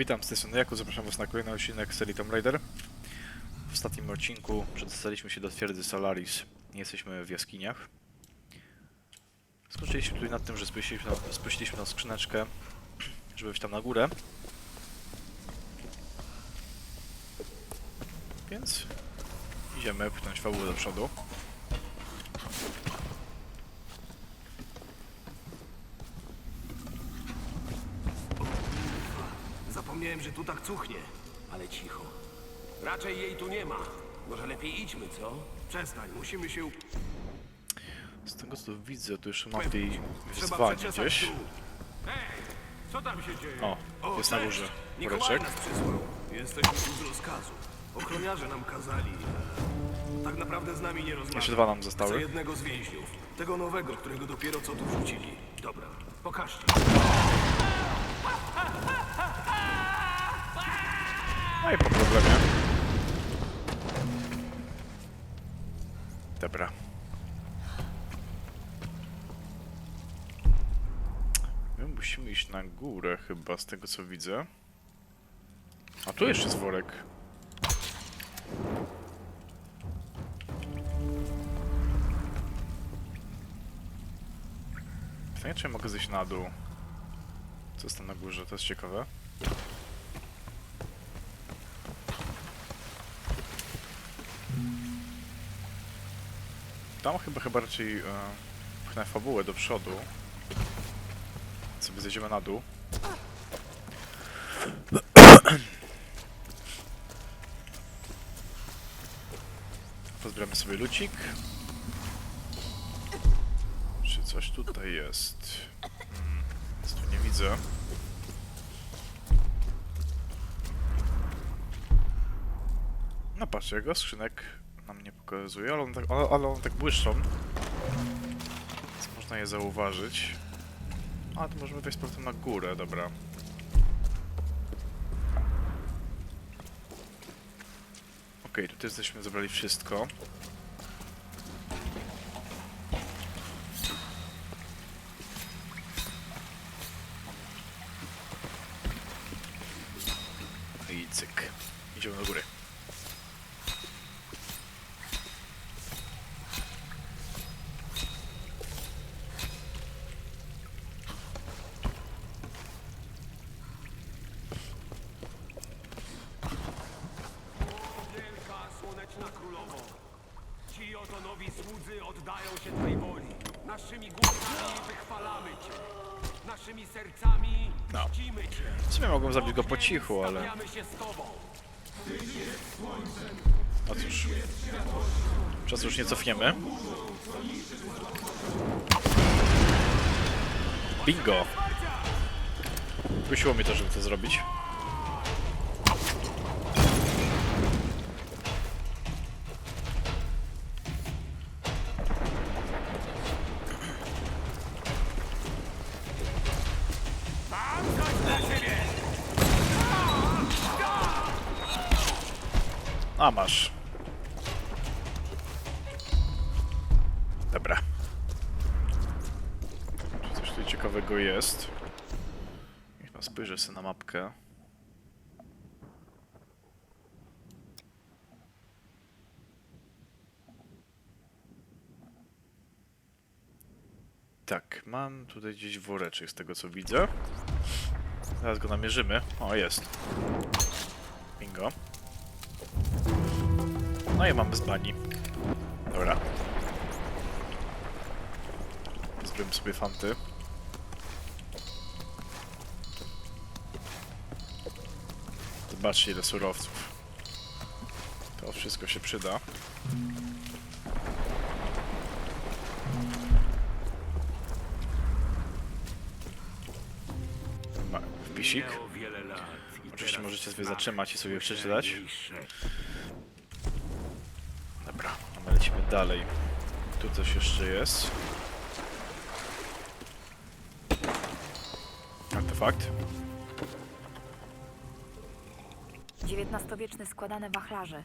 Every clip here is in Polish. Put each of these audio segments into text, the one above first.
Witam z tej strony Jakub, zapraszam was na kolejny odcinek serii Tomb Raider. W ostatnim odcinku przedostaliśmy się do twierdzy Solaris. Jesteśmy w jaskiniach. Skończyliśmy tutaj nad tym, że spuściliśmy na, spuściliśmy na skrzyneczkę, żeby wejść tam na górę. Więc idziemy pchnąć fabułę do przodu. Zapomniałem, że tu tak cuchnie. Ale cicho. Raczej jej tu nie ma. Może lepiej idźmy, co? Przestań, musimy się Z tego co widzę, tu jeszcze mam jej Trzeba wyzwanie przeczesać gdzieś. Hej, co tam się dzieje? O, jest na cześć. górze. Mikołaj Woreczek. nas przysłał. Jesteśmy tu z rozkazu. Ochroniarze nam kazali. e, Tak naprawdę z nami nie rozmawiać. Jeszcze dwa nam Chcę zostały. jednego z więźniów. Tego nowego, którego dopiero co tu wrzucili. Dobra, pokażcie. No i po problemie. Dobra. My musimy iść na górę chyba, z tego co widzę. A tu jeszcze jest worek. Pytanie, czy ja mogę zejść na dół? Co jest tam na górze? To jest ciekawe. Tam chyba chyba raczej e, pchnę fabułę do przodu. Sobie zejdziemy na dół. Pozbieramy sobie lucik. Czy coś tutaj jest? Hmm, nic tu nie widzę. No patrzcie, jego skrzynek pokazuje, ale on tak, ale, ale on tak błyszczą. Więc można je zauważyć. A, to możemy wejść z na górę, dobra. Okej, tutaj jesteśmy zebrali wszystko. I cyk. Idziemy do góry. Mogłem zabić go po cichu, ale... No cóż. Czas już nie cofniemy. Bingo! Kusiło mi to, żeby to zrobić. Masz. Dobra. Czy coś tutaj ciekawego jest? Niech pan spojrzę sobie na mapkę. Tak, mam tutaj gdzieś woreczek z tego co widzę. Zaraz go namierzymy. O, jest. Bingo. No i mamy z bani. Dobra. Zrobimy sobie fanty. Zobaczcie ile surowców. To wszystko się przyda. Wpisik. Oczywiście możecie sobie zatrzymać i sobie przeczytać. najmniejsze. Dobra, a my lecimy dalej. Tu coś jeszcze jest. Artefakt. XIX-wieczne składane wachlarze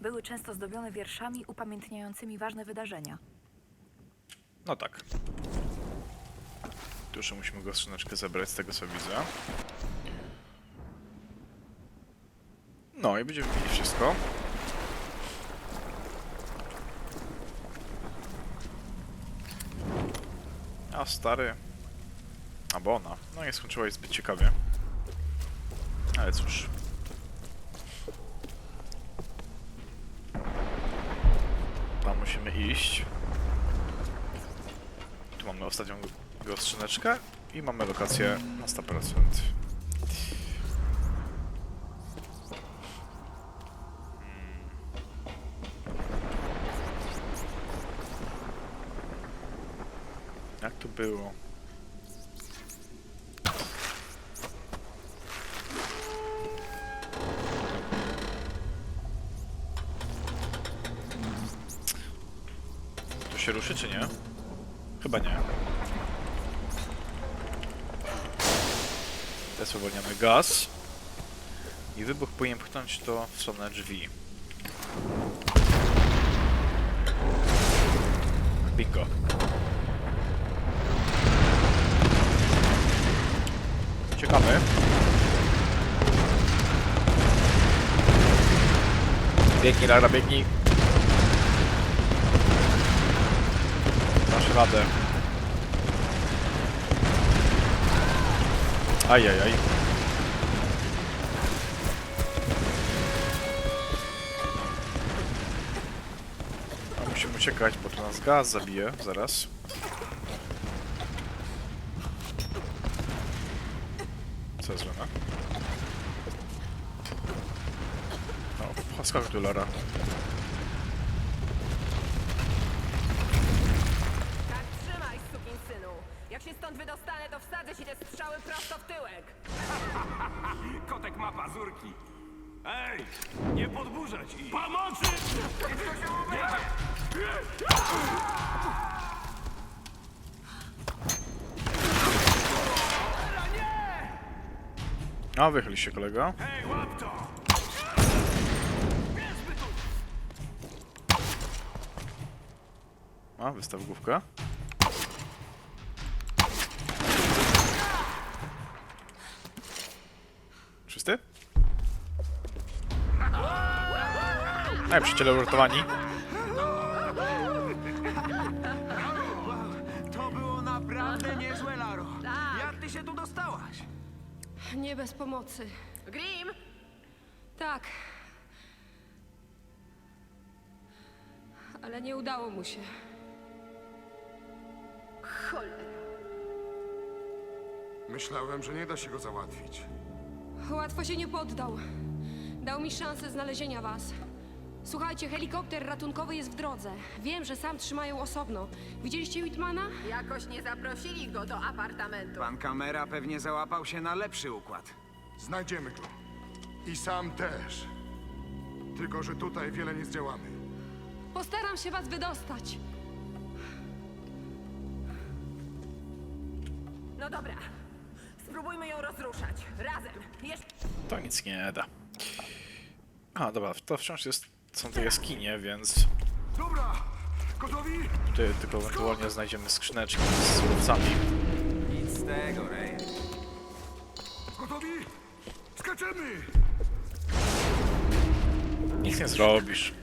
były często zdobione wierszami upamiętniającymi ważne wydarzenia. No tak. Jeszcze musimy go skrzyneczkę zebrać z tego co widzę. No i będziemy mieli wszystko. Stary. Albo ona. No nie skończyła zbyt ciekawie. Ale cóż. Tam musimy iść. Tu mamy ostatnią go skrzyneczkę i mamy lokację na 100%. To było? To się ruszy czy nie? Chyba nie. Teraz uwalniamy gaz. I wybuch powinien pchnąć to w stronę drzwi. Bingo. Ciekawe. Biegnij, Lara, biegnij. Masz radę. Ajajaj. A musimy uciekać, bo to nas gaz zabije zaraz. Co jest żona? No, skok tu Lara. Tak trzymaj, synu. Jak się stąd wydostanę, to wsadzę ci te strzały prosto w tyłek. Kotek ma pazurki. Ej, nie podburzać ich. Pomocy! A, wychyli się kolega. Hej, łap to! A, wystaw główkę. Wszyscy? Ej, przyjaciele uratowani. To było naprawdę niezłe, Laro. Jak ty się tu dostałaś? Nie bez pomocy. Grim! Tak. Ale nie udało mu się. Myślałem, że nie da się go załatwić. Łatwo się nie poddał. Dał mi szansę znalezienia was. Słuchajcie, helikopter ratunkowy jest w drodze. Wiem, że sam trzymają osobno. Widzieliście Whitmana? Jakoś nie zaprosili go do apartamentu. Pan kamera pewnie załapał się na lepszy układ. Znajdziemy go. I sam też. Tylko, że tutaj wiele nie zdziałamy. Postaram się was wydostać. No dobra. To nic nie da. A, dobra, to wciąż jest, są te jaskinie, więc Dobra! Gotowi? tutaj tylko ewentualnie znajdziemy skrzyneczki z surowcami. Nic z tego, Ray. Gotowi? Skaczemy! Nic nie zrobisz.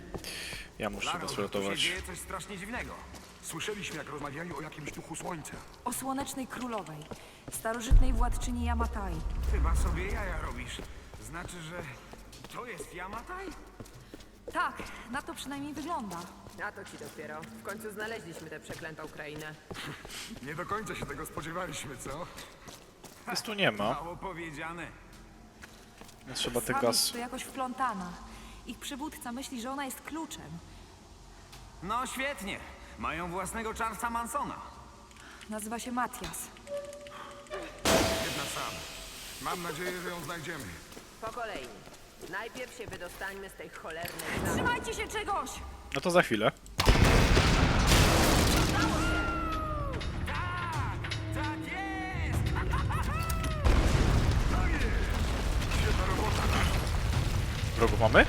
Ja muszę Laro, tu się uratować. dzieje coś strasznie dziwnego. Słyszeliśmy, jak rozmawiali o jakimś duchu słońca. O Słonecznej Królowej, starożytnej władczyni Yamatai. Chyba sobie jaja robisz. Znaczy, że to jest Yamatai? Tak, na to przynajmniej wygląda. A to ci dopiero. W końcu znaleźliśmy tę przeklętą krainę. Nie do końca się tego spodziewaliśmy, co? Nic tu nie ma, Mało powiedziane. więc trzeba te Sam gaz... jest tu jakoś wplątana. Ich przywódca myśli, że ona jest kluczem. No świetnie. Mają własnego Charlesa Mansona. Nazywa się Matias. Jedna sam. Mam nadzieję, że ją znajdziemy. Po kolei. Najpierw się wydostańmy z tej cholernej zamki. Trzymajcie się czegoś! No to za chwilę. Tak jest! Świetna robota. Wrogów mamy?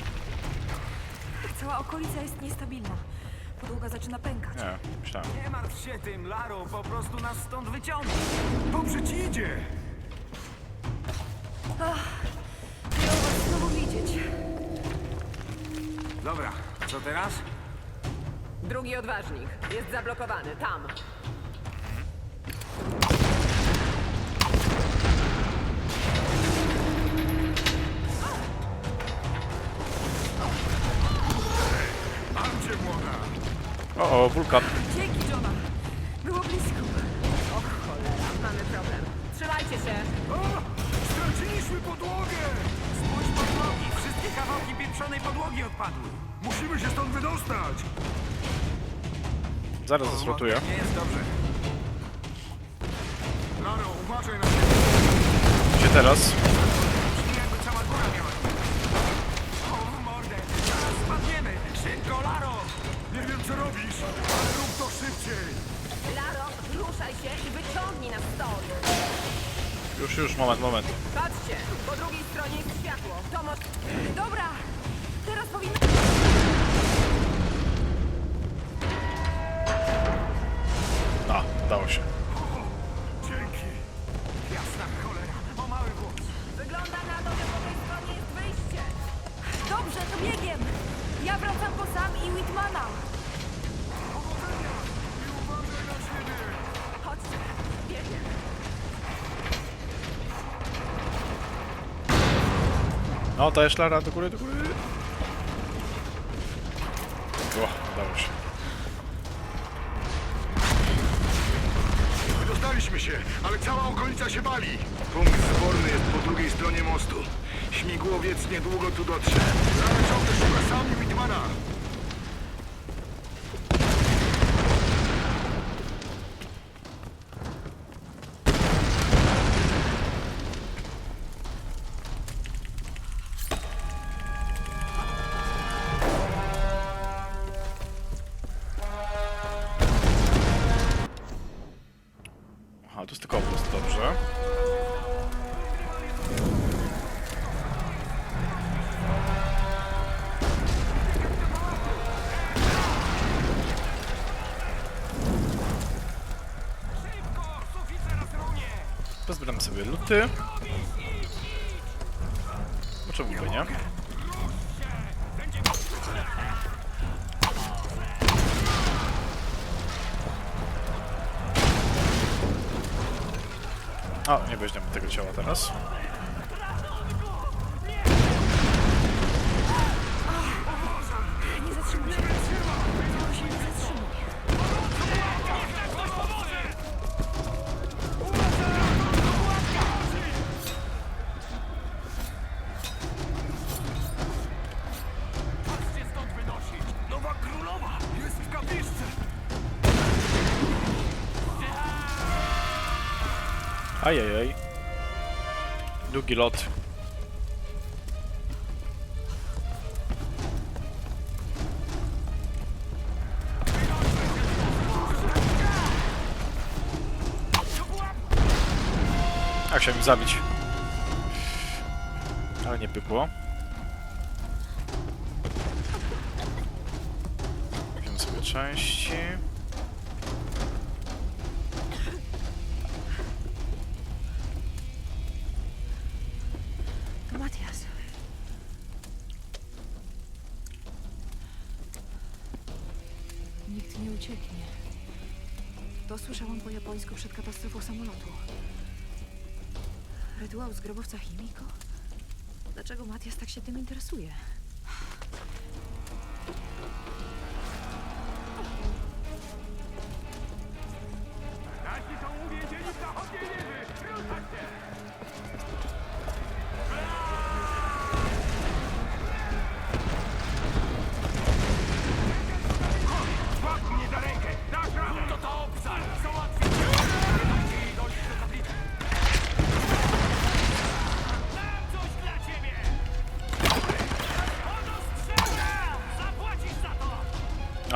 Cała okolica jest niestabilna. Podłoga zaczyna pękać. Nie, myślałem. Nie martw się tym, Laro. Po prostu nas stąd wyciągnie. Dobrze ci idzie! Miło was znowu widzieć. Dobra, co teraz? Drugi odważnik. Jest zablokowany. Tam. O, o, wulkan. Dzięki, Johna. Było blisko. O cholera, mamy problem. Trzymajcie się. O! Straciliśmy podłogę! Spójrz podłogi! Wszystkie kawałki pieprzonej podłogi odpadły. Musimy się stąd wydostać! Zaraz zasrotuję. Nie jest dobrze. Laro, uważaj na siebie! Gdzie teraz? Się i wyciągnij nas stąd. Już, już, moment, moment. Patrzcie, po drugiej stronie jest światło. To może... Dobra, No, dajesz Lara do góry, do góry. O, udało się. Wydostaliśmy się, ale cała okolica się bali. Punkt zborny jest po drugiej stronie mostu. Śmigłowiec niedługo tu dotrze. Lara ciągle szuka sami Whitmana. Pozbieramy sobie luty. No czemu by nie? O, nie weźmiemy tego ciała teraz. Długi lot. A, chciałem zabić. Ale nie pykło. Weźmy sobie części. Po japońsku przed katastrofą samolotu. Rytuał z grobowca Chimiko? Dlaczego Matias tak się tym interesuje?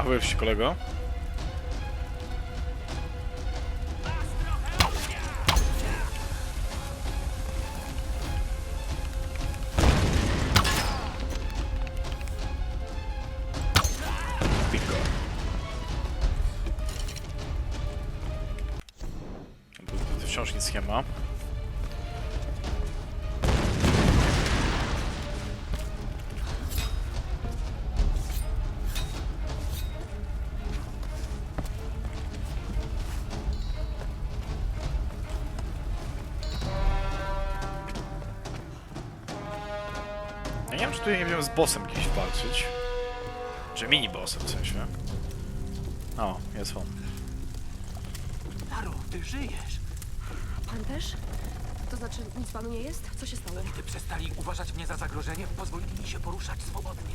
A byłeś wsi kolego. Ja nie wiem, czy tutaj nie będziemy z bossem gdzieś walczyć. Czy mini-bossem w sensie. O, jest on. Laro, ty żyjesz. Pan też? To znaczy, nic panu nie jest? Co się stało? Gdy przestali uważać mnie za zagrożenie, pozwolili mi się poruszać swobodnie.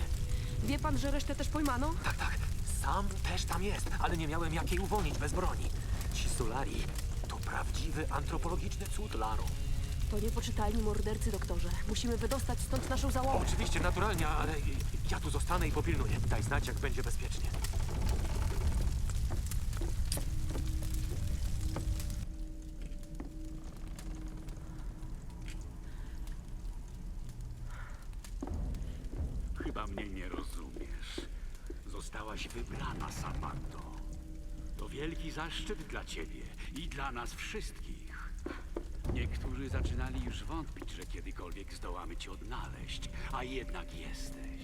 Wie pan, że resztę też pojmano? Tak, tak, sam też tam jest, ale nie miałem jak jej uwolnić bez broni. Ci Solari to prawdziwy antropologiczny cud, Laro. To niepoczytalni mordercy, doktorze. Musimy wydostać stąd naszą załogę. Oczywiście, naturalnie, ale ja tu zostanę i popilnuję. Daj znać, jak będzie bezpiecznie. Chyba mnie nie rozumiesz. Zostałaś wybrana, Samantho. To wielki zaszczyt dla ciebie i dla nas wszystkich. Wątpić, że kiedykolwiek zdołamy cię odnaleźć, a jednak jesteś.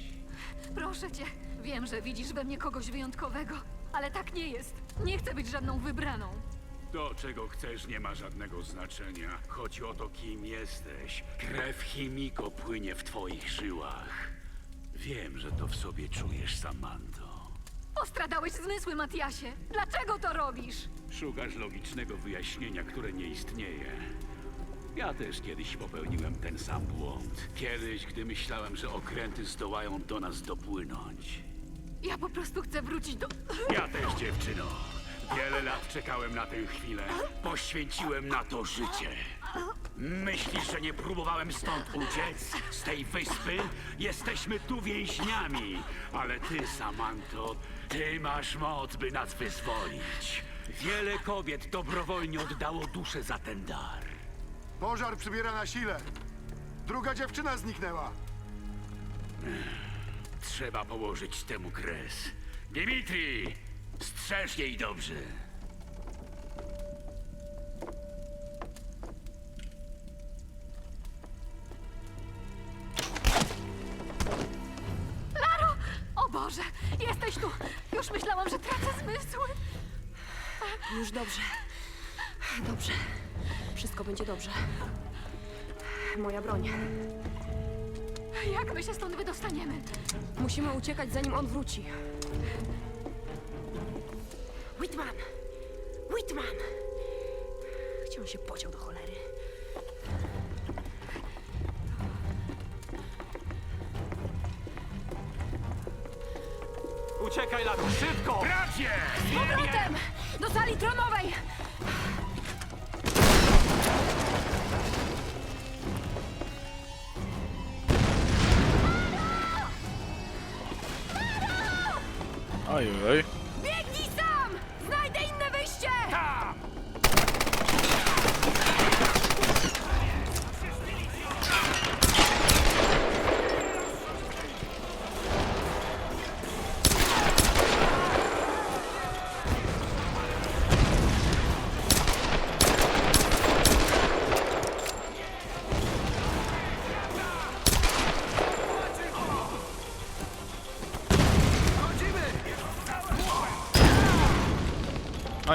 Proszę cię, wiem, że widzisz we mnie kogoś wyjątkowego, ale tak nie jest. Nie chcę być żadną wybraną. To, czego chcesz, nie ma żadnego znaczenia. Chodzi o to, kim jesteś. Krew chimiko płynie w twoich żyłach. Wiem, że to w sobie czujesz, Samantho. Postradałeś zmysły, Matiasie. Dlaczego to robisz? Szukasz logicznego wyjaśnienia, które nie istnieje. Ja też kiedyś popełniłem ten sam błąd. Kiedyś, gdy myślałem, że okręty zdołają do nas dopłynąć. Ja po prostu chcę wrócić do... Ja też, dziewczyno. Wiele lat czekałem na tę chwilę. Poświęciłem na to życie. Myślisz, że nie próbowałem stąd uciec? Z tej wyspy? Jesteśmy tu więźniami. Ale ty, Samantho, ty masz moc, by nas wyzwolić. Wiele kobiet dobrowolnie oddało duszę za ten dar. Pożar przybiera na sile. Druga dziewczyna zniknęła. Trzeba położyć temu kres. Dimitri! Strzeż jej dobrze. Laro! O Boże, jesteś tu! Już myślałam, że tracę zmysły. Już dobrze. Dobrze. Wszystko będzie dobrze. Moja broń. Jak my się stąd wydostaniemy? Musimy uciekać, zanim on wróci. Whitman! Whitman! Gdzie on się podział do cholery? Uciekaj, Laro, szybko! Bracie! Powrotem! Do sali tronowej! Ojej. Biegnij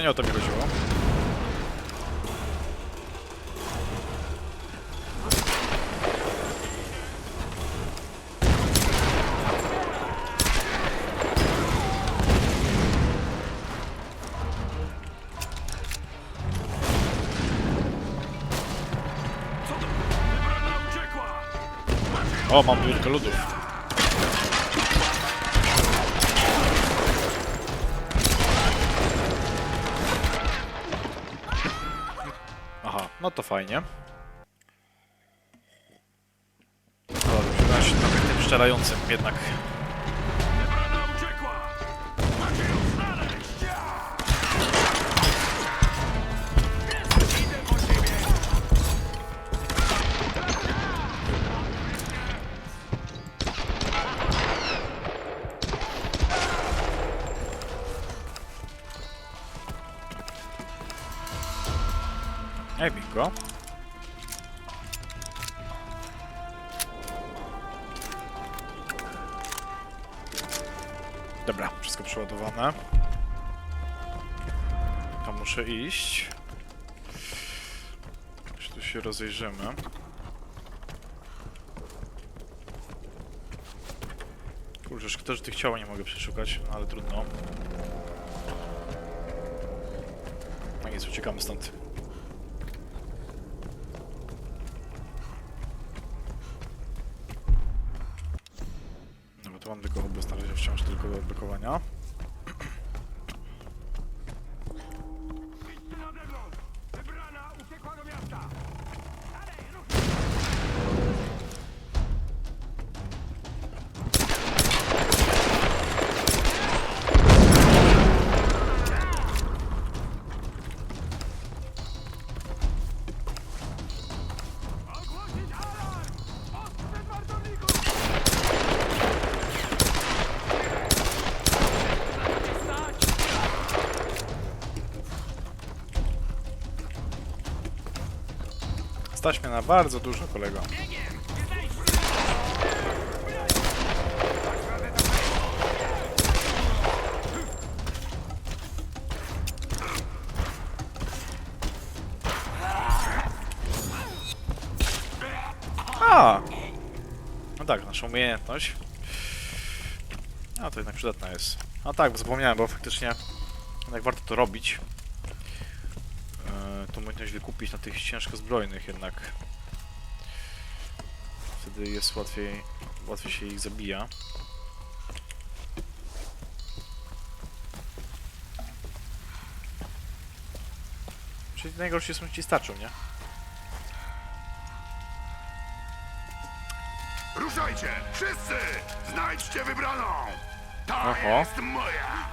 nie o to mi chodziło. O, mam biurkę ludów. To fajnie. Dobra, przyda się trochę tym szczerającym jednak. Ej, bingo. Dobra, wszystko przeładowane. Tam muszę iść. Już tu się rozejrzymy. Kurczę, szkoda, że tych ciał nie mogę przeszukać, no ale trudno. No nic, uciekamy stąd. To mam tylko obóz na razie wciąż tylko do odblokowania. Bardzo dużo, kolego. A! No tak, nasza umiejętność. A to jednak przydatna jest. A tak, bo zapomniałem, bo faktycznie jednak warto to robić. Eee, tą umiejętność wykupić na tych ciężko zbrojnych jednak. Wtedy jest łatwiej, łatwiej się ich zabija. Czyli najgorsi są ci starczą, nie? Ruszajcie! Wszyscy! Znajdźcie wybraną! Ta Oho. jest moja!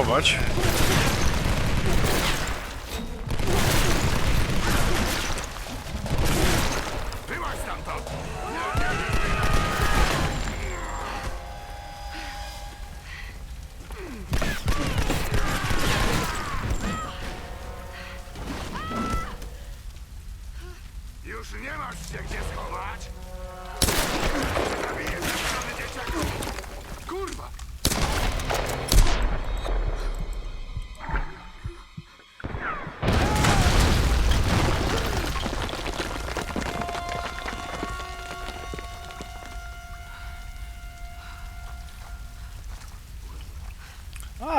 Trzeba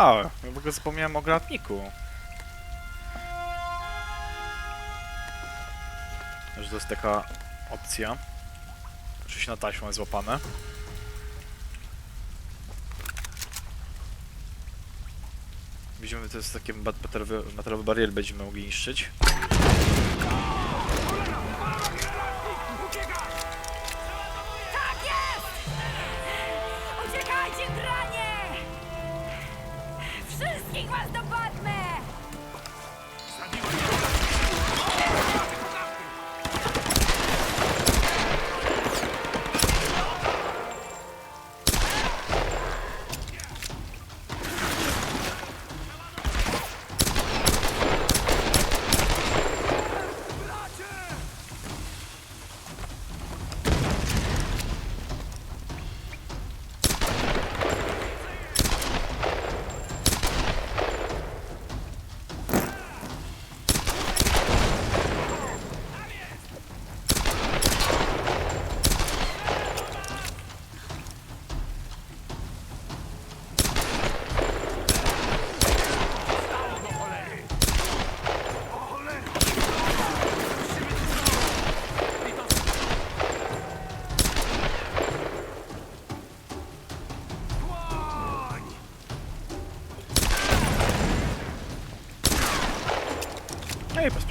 A, ja w ogóle zapomniałem o granatniku. Że to jest taka opcja. Oczywiście na taśmę jest złapane. Widzimy, to jest takie metalowe bariery będziemy mogli niszczyć.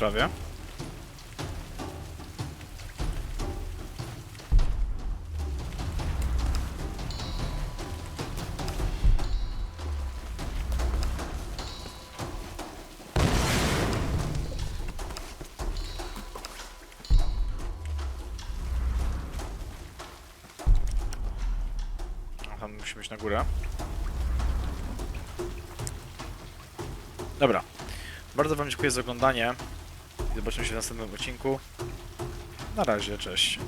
No, Tam musimy iść na górę. Dobra. Bardzo Wam dziękuję za oglądanie. Zobaczymy się w następnym odcinku. Na razie, cześć.